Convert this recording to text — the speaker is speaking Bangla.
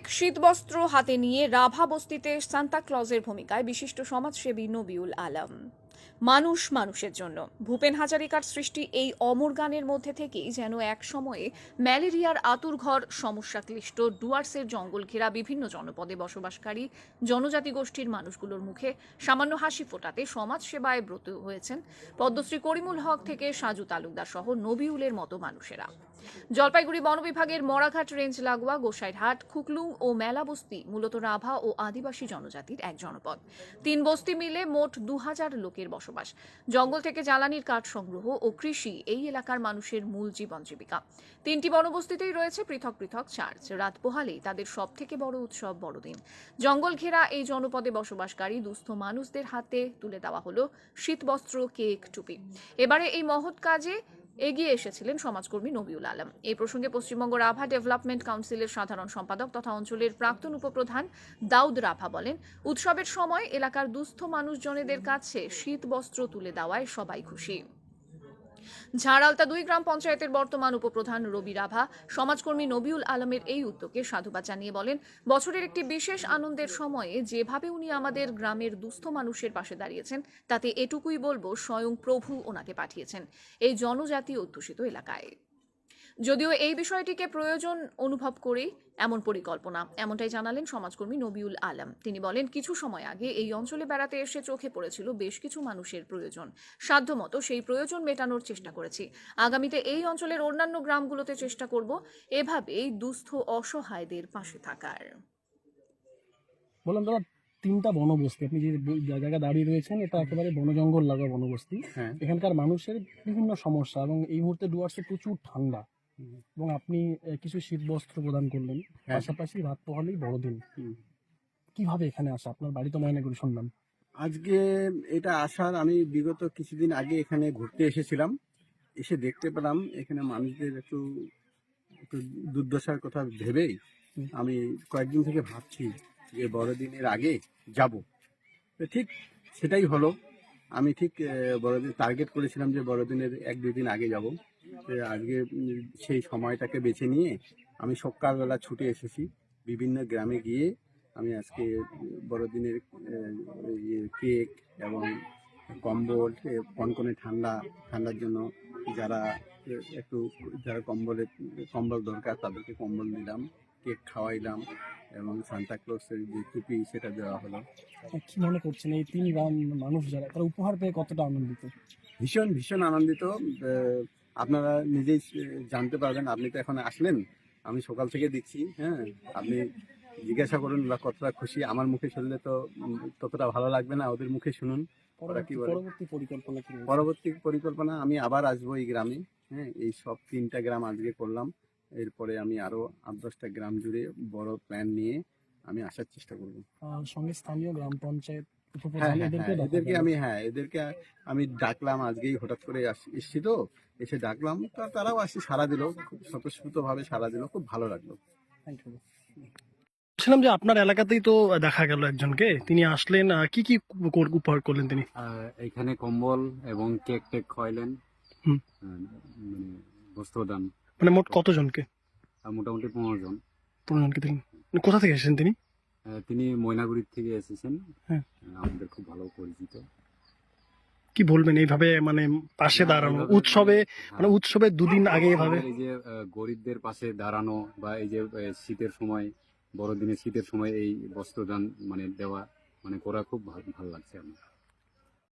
কেক শীতবস্ত্র হাতে নিয়ে রাভা বস্তিতে সান্তা ক্লজের ভূমিকায় বিশিষ্ট সমাজসেবী নবিউল আলম। মানুষ মানুষের জন্য। ভূপেন হাজারিকার সৃষ্টি এই অমর গানের মধ্যে থেকেই যেন এক সময়ে ম্যালেরিয়ার আতুরঘর সমস্যাক্লিষ্ট ডুয়ার্সের জঙ্গল ঘেরা বিভিন্ন জনপদে বসবাসকারী জনজাতি গোষ্ঠীর মানুষগুলোর মুখে সামান্য হাসি ফোটাতে সমাজসেবায় ব্রত হয়েছেন পদ্মশ্রী করিমুল হক থেকে সাজু তালুকদার সহ নবিউলের মতো মানুষেরা। জলপাইগুড়ি বন বিভাগের মরাঘাট রেঞ্জ লাগোয়া, গোসাইরহাট, খুকলুং ও মেলাবস্তি মূলত রাভা ও আদিবাসী জনজাতির এক জনপদ। তিন বস্তি মিলে মোট দু হাজার লোকের বসবাস। জঙ্গল থেকে জ্বালানির কাঠ সংগ্রহ ও কৃষি এই এলাকার মানুষের মূল জীবন জীবিকা। তিনটি বনবস্তিতেই রয়েছে পৃথক পৃথক চার্চ। রাত পোহালেই তাদের সব থেকে বড় উৎসব বড়দিন। জঙ্গল ঘেরা এই জনপদে বসবাসকারী দুস্থ মানুষদের হাতে তুলে দেওয়া হলো শীতবস্ত্র, কেক, টুপি। এবারে এই মহৎ কাজে এগিয়ে এসেছিলেন সমাজকর্মী নবিউল আলম। এই প্রসঙ্গে পশ্চিমবঙ্গ রাভা ডেভেলপমেন্ট কাউন্সিলের সাধারণ সম্পাদক তথা অঞ্চলের প্রাক্তন উপপ্রধান দাউদ রাভা বলেন, উৎসবের সময় এলাকার দুস্থ মানুষজনেদের কাছে শীত বস্ত্র তুলে দেওয়ায় সবাই খুশি। ঝাড়ালতা দুই গ্রাম পঞ্চায়েতের বর্তমান উপপ্রধান রবি রাভা, সমাজকর্মী নবিউল আলমের এই উদ্যোগকে সাধুবাদ জানিয়ে বলেন, বছরের একটি বিশেষ আনন্দের সময়ে যেভাবে উনি আমাদের গ্রামের দুস্থ মানুষের পাশে দাঁড়িয়েছেন, তাতে এটুকুই বলব স্বয়ং প্রভু ওনাকে পাঠিয়েছেন। এই জনজাতি অধ্যুষিত এলাকায়। যদিও এই বিষয়টিকে প্রয়োজন অনুভব করেই এমন পরিকল্পনা। এমনটাই জানালেন সমাজকর্মী নবিউল আলম। তিনি বলেন কিছু সময় আগে এই অঞ্চলে বেড়াতে এসে চোখে পড়েছিল বেশ কিছু মানুষের প্রয়োজন। সাধ্যমতো সেই প্রয়োজন মেটানোর চেষ্টা করেছি। আগামীতে এই অঞ্চলের অন্যান্য গ্রামগুলোতে চেষ্টা করব এভাবেই দুস্থ অসহায়দের পাশে থাকার। বললাম দাদা তিনটা বনবস্তি। আপনি যে জায়গায় দাঁড়িয়ে রয়েছেন এটা একেবারে বনজঙ্গল লাগা বনবস্তি। হ্যাঁ। এখানকার মানুষের বিভিন্ন সমস্যা এবং এই মুহূর্তে ডুয়ার্সে প্রচুর ঠান্ডা। এবং আপনি কিছু শীত বস্ত্র প্রদান করলেন। হ্যাঁ। পাশাপাশি রাত পোহালেই বড়দিন। কীভাবে এখানে আসা? আপনার বাড়ি তো ময়নাগুড়ি শুনলাম। আজকে এটা আসার আমি বিগত কিছুদিন আগে এখানে ঘুরতে এসেছিলাম। এসে দেখতে পেলাম এখানে মানুষদের একটু একটু দুর্দশার কথা ভেবেই। আমি কয়েকদিন থেকে ভাবছি যে বড়দিনের আগে যাব। তো ঠিক সেটাই হলো। আমি ঠিক বড়দিন টার্গেট করেছিলাম যে বড়দিনের এক দুই দিন আগে যাব। আজকে সেই সময়টাকে বেছে নিয়ে আমি সকালবেলা ছুটে এসেছি বিভিন্ন গ্রামে গিয়ে আমি আজকে বড়দিনের ইয়ে কেক এবং কম্বল কনকনে ঠান্ডা ঠান্ডার জন্য যারা একটু যারা কম্বলে কম্বল দরকার তাদেরকে কম্বল দিলাম কেক খাওয়াইলাম এবং সান্তাক্লসের যে টুপি সেটা দেওয়া হলো। আহ, কি মনে করছেন এই তিন গ্রাম মানুষ যারা তারা উপহার পেয়ে কতটা আনন্দিত? ভীষণ ভীষণ আনন্দিত। আপনারা নিজেই জানতে পারবেন আপনি তো এখন আসলেন। আমি সকাল থেকে দেখছি হ্যাঁ আপনি জিজ্ঞাসা করুন বা কতটা খুশি। আমার মুখে শুনলে তো ততটা ভালো লাগবে না ওদের মুখে শুনুন। ওরা কি পরবর্তী বলে? পরবর্তী পরিকল্পনা আমি আবার আসব এই গ্রামে হ্যাঁ এই সব তিনটা গ্রাম আজকে করলাম। এরপরে আমি আরও আট দশটা গ্রাম জুড়ে বড় প্ল্যান নিয়ে আমি আসার চেষ্টা করব। সঙ্গে স্থানীয় গ্রাম পঞ্চায়েত এদেরকে হ্যাঁ, ডাকা এদেরকে হবে। আমি হ্যাঁ এদেরকে আমি ডাকলাম আজকেই হঠাৎ করে এসছি তো এসে ডাকলাম। তা তারাও আসি সারা দিল খুব স্বতঃস্ফূর্ত ভাবে সারা দিল খুব ভালো লাগল। বলছিলাম যে আপনার এলাকাতেই তো দেখা গেল একজনকে তিনি আসলেন কি কি উপ- উপহার করলেন তিনি? এখানে কম্বল এবং কেক টেক খাওয়াইলেন মানে বস্ত্রদান। মানে মোট কতজনকে? আর মোটামুটি পনেরো জন। পনেরো জনকে দিলেন মানে কোথা থেকে এসেছেন তিনি? তিনি ময়নাগুড়ির থেকে এসেছেন হ্যাঁ। আমাদের খুব ভালো পরিচিত কি বলবেন এইভাবে মানে পাশে দাঁড়ানো উৎসবে হ্যাঁ। মানে উৎসবে দুদিন আগে এভাবে এই যে গরিবদের পাশে দাঁড়ানো বা এই যে শীতের সময় বড়দিনে শীতের সময় এই বস্ত্রদান মানে দেওয়া মানে করা খুব ভালো ভালো লাগছে আমার